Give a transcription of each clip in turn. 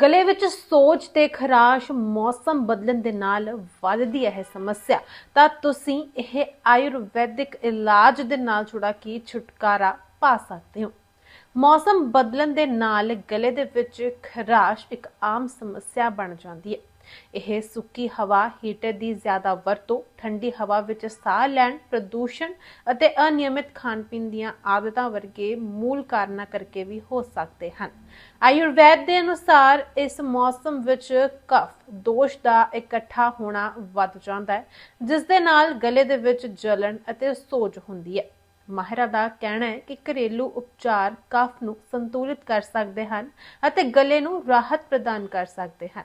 ਗਲੇ ਵਿੱਚ ਸੋਜ ਤੇ ਖਰਾਸ਼ ਮੌਸਮ ਬਦਲਣ ਦੇ ਨਾਲ ਵੱਧਦੀ ਹੈ ਸਮੱਸਿਆ। ਤਾਂ ਤੁਸੀਂ ਇਹ ਆਯੁਰਵੈਦਿਕ ਇਲਾਜ ਦੇ ਨਾਲ ਜੁੜਾ ਕੇ ਛੁਟਕਾਰਾ ਪਾ ਸਕਦੇ ਹੋ? ਮੌਸਮ ਬਦਲਣ ਦੇ ਨਾਲ ਗਲੇ ਦੇ ਵਿੱਚ ਖਰਾਸ਼ ਇੱਕ ਆਮ ਸਮੱਸਿਆ ਬਣ ਜਾਂਦੀ ਹੈ। ਇਹ ਸੁੱਕੀ ਹਵਾ ਹੀਟਰ ਦੀ ਜ਼ਿਆਦਾ ਵਰਤੋਂ, ਠੰਡੀ ਹਵਾ ਵਿੱਚ ਸਾਹ ਲੈਣ, ਪ੍ਰਦੂਸ਼ਣ ਅਤੇ ਅਨਿਯਮਿਤ ਖਾਣ ਪੀਣ ਦੀਆਂ ਆਦਤਾਂ ਵਰਗੇ ਮੂਲ ਕਾਰਨਾਂ ਕਰਕੇ ਵੀ ਹੋ ਸਕਦੇ ਹਨ। ਆਯੁਰਵੈਦ ਦੇ ਅਨੁਸਾਰ ਇਸ ਮੌਸਮ ਵਿੱਚ ਕਫ, ਦੋਸ਼ ਦਾ ਇਕੱਠਾ ਹੋਣਾ ਵੱਧ ਜਾਂਦਾ ਹੈ ਜਿਸ ਦੇ ਨਾਲ ਗਲੇ ਦੇ ਵਿੱਚ ਜਲਣ ਅਤੇ ਸੋਜ ਹੁੰਦੀ ਹੈ। ਮਾਹਿਰਾਂ ਦਾ ਕਹਿਣਾ ਹੈ ਕਿ ਘਰੇਲੂ ਉਪਚਾਰ ਕਫ ਨੂੰ ਸੰਤੁਲਿਤ ਕਰ ਸਕਦੇ ਹਨ ਅਤੇ ਗਲੇ ਨੂੰ ਰਾਹਤ ਪ੍ਰਦਾਨ ਕਰ ਸਕਦੇ ਹਨ।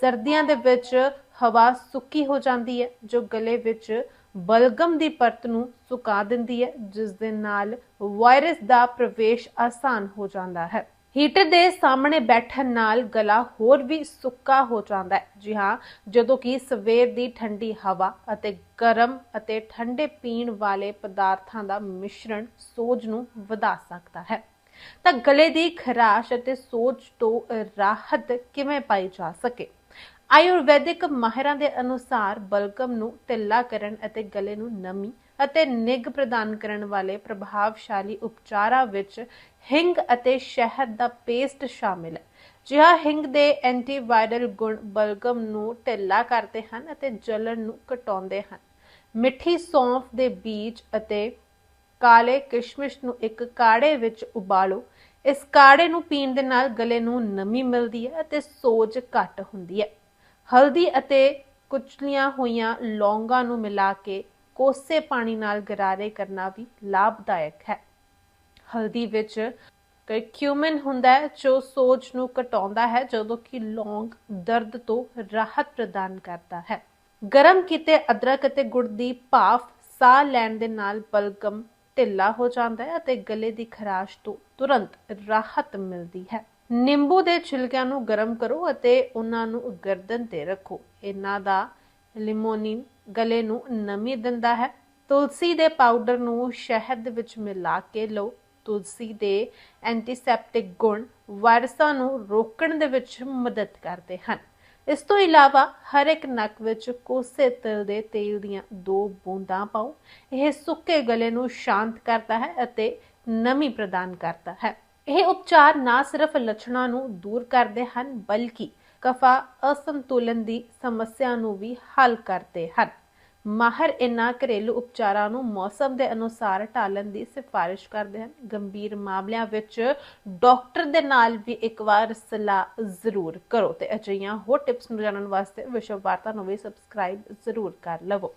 ਸਰਦੀਆਂ ਦੇ ਵਿੱਚ ਹਵਾ ਸੁੱਕੀ ਹੋ ਜਾਂਦੀ ਹੈ, ਜੋ ਗਲੇ ਵਿੱਚ ਬਲਗਮ ਦੀ ਪਰਤ ਨੂੰ ਸੁਕਾ ਦਿੰਦੀ ਹੈ, ਜਿਸ ਦੇ ਨਾਲ ਵਾਇਰਸ ਦਾ ਪ੍ਰਵੇਸ਼ ਆਸਾਨ ਹੋ ਜਾਂਦਾ ਹੈ। ਹੀਟਰ ਦੇ ਸਾਹਮਣੇ ਬੈਠਣ ਨਾਲ ਗਲਾ ਹੋਰ ਵੀ ਸੁੱਕਾ ਹੋ ਜਾਂਦਾ ਹੈ। ਜੀ ਹਾਂ, ਜਦੋਂ ਕਿ ਸਵੇਰ ਦੀ ਠੰਡੀ ਹਵਾ ਅਤੇ ਗਰਮ ਅਤੇ ਠੰਡੇ ਪੀਣ ਵਾਲੇ ਪਦਾਰਥਾਂ ਦਾ ਮਿਸ਼ਰਣ ਸੋਜ ਨੂੰ ਵਧਾ ਸਕਦਾ ਹੈ। ਤਾਂ ਗਲੇ ਦੀ ਖਰਾਸ਼ ਅਤੇ ਸੋਜ ਤੋਂ ਰਾਹਤ ਕਿਵੇਂ ਪਾਈ ਜਾ ਸਕੇ? ਆਯੁਰਵੈਦਿਕ ਮਾਹਿਰਾਂ ਦੇ ਅਨੁਸਾਰ ਬਲਗਮ ਨੂੰ ਢਿੱਲਾ ਕਰਨ ਅਤੇ ਗਲੇ ਨੂੰ ਨਮੀ ਅਤੇ ਨਿੱਘ ਪ੍ਰਦਾਨ ਕਰਨ ਵਾਲੇ ਪ੍ਰਭਾਵਸ਼ਾਲੀ ਉਪਚਾਰਾਂ ਵਿੱਚ ਹਿੰਗ ਅਤੇ ਸ਼ਹਿਦ ਦਾ ਪੇਸਟ ਸ਼ਾਮਿਲ ਹੈ। ਜਿਹਾ ਹਿੰਗ ਦੇ ਐਂਟੀਵਾਇਰਲ ਗੁਣ ਬਲਗਮ ਨੂੰ ਢਿੱਲਾ ਕਰਦੇ ਹਨ ਅਤੇ ਜਲਣ ਨੂੰ ਘਟਾਉਂਦੇ ਹਨ। ਮਿੱਠੀ ਸੌਂਫ ਦੇ ਬੀਜ ਅਤੇ ਕਾਲੇ ਕਿਸ਼ਮਿਸ਼ ਨੂੰ ਇੱਕ ਕਾੜੇ ਵਿੱਚ ਉਬਾਲੋ ਇਸ ਕਾੜੇ ਨੂੰ ਪੀਣ ਦੇ ਨਾਲ ਗਲੇ ਨੂੰ ਨਮੀ ਮਿਲਦੀ ਹੈ ਅਤੇ ਸੋਜ ਘੱਟ ਹੁੰਦੀ ਹੈ। ਹਲਦੀ ਅਤੇ ਕੁਚਲੀਆਂ ਹੋਈਆਂ ਲੌਂਗਾਂ ਨੂੰ ਮਿਲਾ ਕੇ ਕੋਸੇ ਪਾਣੀ ਨਾਲ ਗਰਾਰੇ ਕਰਨਾ ਵੀ ਲਾਭਦਾਇਕ ਹੈ। ਹਲਦੀ ਵਿੱਚ ਕਿਊਮਿਨ ਹੁੰਦਾ ਹੈ ਜੋ ਸੋਜ ਨੂੰ ਘਟਾਉਂਦਾ ਹੈ, ਜਦੋਂ ਕਿ ਲੌਂਗ ਦਰਦ ਤੋਂ ਰਾਹਤ ਪ੍ਰਦਾਨ ਕਰਦਾ ਹੈ। ਗਰਮ ਕੀਤੇ ਅਦਰਕ ਅਤੇ ਗੁੜ ਦੀ ਭਾਫ ਸਾਹ ਲੈਣ ਦੇ ਨਾਲ ਬਲਗਮ ਢਿੱਲਾ ਹੋ ਜਾਂਦਾ ਹੈ ਅਤੇ ਗਲੇ ਦੀ ਖਰਾਸ਼ ਤੋਂ ਤੁਰੰਤ ਰਾਹਤ ਮਿਲਦੀ ਹੈ। ਨਿੰਬੂ ਦੇ ਛਿਲਕਿਆਂ ਨੂੰ ਗਰਮ ਕਰੋ ਅਤੇ ਉਹਨਾਂ ਨੂੰ ਗਰਦਨ ਤੇ ਰੱਖੋ। ਇਹਨਾਂ ਦਾ ਲਿਮੋਨਿਨ ਗਲੇ ਨੂੰ ਨਮੀ ਦਿੰਦਾ ਹੈ। ਤੁਲਸੀ ਦੇ ਪਾਊਡਰ ਨੂੰ ਸ਼ਹਿਦ ਵਿੱਚ ਮਿਲਾ ਕੇ ਲਓ। ਤੁਲਸੀ ਦੇ ਐਂਟੀਸੈਪਟਿਕ ਗੁਣ ਵਾਇਰਸਾਂ ਨੂੰ ਰੋਕਣ ਦੇ ਵਿੱਚ ਮਦਦ ਕਰਦੇ ਹਨ। ਇਸ ਤੋਂ ਇਲਾਵਾ ਹਰ ਇੱਕ ਨੱਕ ਵਿੱਚ ਕੋਸੇ ਤਿਲ ਦੇ ਤੇਲ ਦੀਆਂ ਦੋ ਬੂੰਦਾਂ ਪਾਓ। ਇਹ ਸੁੱਕੇ ਗਲੇ ਨੂੰ ਸ਼ਾਂਤ ਕਰਦਾ ਹੈ ਅਤੇ ਨਮੀ ਪ੍ਰਦਾਨ ਕਰਦਾ ਹੈ। ਇਹ ਉਪਚਾਰ ਨਾ ਸਿਰਫ ਲੱਛਣਾਂ ਨੂੰ ਦੂਰ ਕਰਦੇ ਹਨ, ਬਲਕਿ ਕਫਾ ਅਸੰਤੁਲਨ ਦੀ ਸਮੱਸਿਆ ਨੂੰ ਵੀ ਹੱਲ ਕਰਦੇ ਹਨ। ਮਾਹਰ ਇਨ੍ਹਾਂ ਘਰੇਲੂ ਉਪਚਾਰਾਂ ਨੂੰ ਮੌਸਮ ਦੇ ਅਨੁਸਾਰ ਢਾਲਣ ਦੀ ਸਿਫਾਰਿਸ਼ ਕਰਦੇ ਹਨ। ਗੰਭੀਰ ਮਾਮਲਿਆਂ ਵਿੱਚ ਡਾਕਟਰ ਦੇ ਨਾਲ ਵੀ ਇੱਕ ਵਾਰ ਸਲਾਹ ਜ਼ਰੂਰ ਕਰੋ ਤੇ ਅਜਿਹੀਆਂ ਹੋਰ ਟਿਪਸ ਨੂੰ ਜਾਣਨ ਵਾਸਤੇ ਵਿਸ਼ਵ ਵਾਰਤਾ ਨੂੰ ਵੀ ਸਬਸਕ੍ਰਾਈਬ ਜ਼ਰੂਰ ਕਰ ਲਵੋ।